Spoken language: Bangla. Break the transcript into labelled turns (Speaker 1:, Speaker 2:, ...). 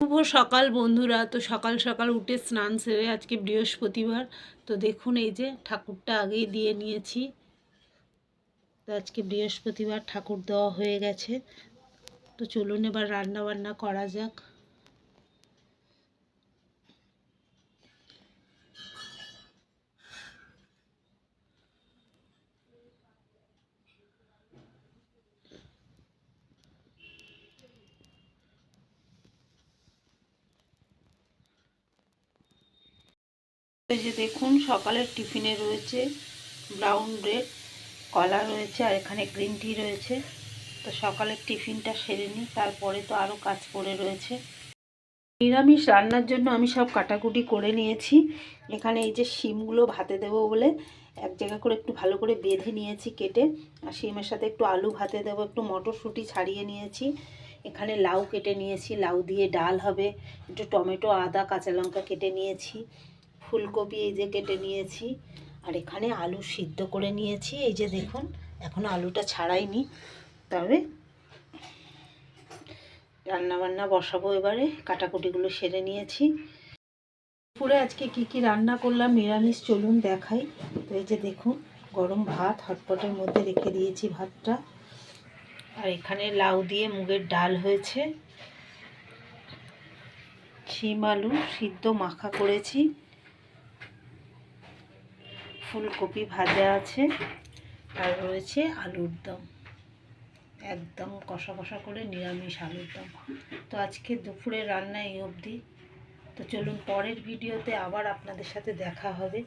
Speaker 1: শুভ সকাল বন্ধুরা। তো সকাল সকাল উঠে স্নান সেরে আজকে বৃহস্পতিবার। তো দেখুন এই যে ঠাকুরটা আগেই দিয়ে নিয়েছি। তো আজকে বৃহস্পতিবার ঠাকুর দেওয়া হয়ে গেছে। তো চলুন এবার রান্না বান্না করা যাক। যে দেখুন, সকালের টিফিনে রয়েছে ব্রাউন ব্রেড কলা রয়েছে আর এখানে গ্রিন টি রয়েছে। তো সকালের টিফিনটা সেরে নিই, তারপরে তো আরও কাজ পড়ে রয়েছে। নিরামিষ রান্নার জন্য আমি সব কাটাকুটি করে নিয়েছি। এখানে এই যে শিমগুলো ভাতে দেবো বলে এক জায়গা করে একটু ভালো করে বেঁধে নিয়েছি কেটে, আর শিমের সাথে একটু আলু ভাতে দেবো, একটু মটরশুঁটি ছাড়িয়ে নিয়েছি। এখানে লাউ কেটে নিয়েছি, লাউ দিয়ে ডাল হবে, একটু টমেটো, আদা, কাঁচা লঙ্কা কেটে নিয়েছি। ফুলকপি এই যে কেটে নিয়েছি। আর এখানে আলু সিদ্ধ করে নিয়েছি। এই যে দেখুন, এখন আলুটা ছাড়াইনি। তবে রান্না বান্না বসাবো এবারে। কাটাকুটিগুলো সেরে নিয়েছি। দুপুরে আজকে কি কি রান্না করলাম নিরামিষ চলুন দেখাই। তো এই যে দেখুন, গরম ভাত হটপটের মধ্যে রেখে দিয়েছি ভাতটা। আর এখানে লাউ দিয়ে মুগের ডাল হয়েছে। শিম আলু সিদ্ধ মাখা করেছি। ফুলকপি ভাজা আছে আর রয়েছে আলুর দম। একদম কষা কষা করে নিরামিষ আলুর দম। তো আজকে দুপুরে রান্না এই অবধি। তো চলুন পরের ভিডিওতে আবার আপনাদের সাথে দেখা হবে।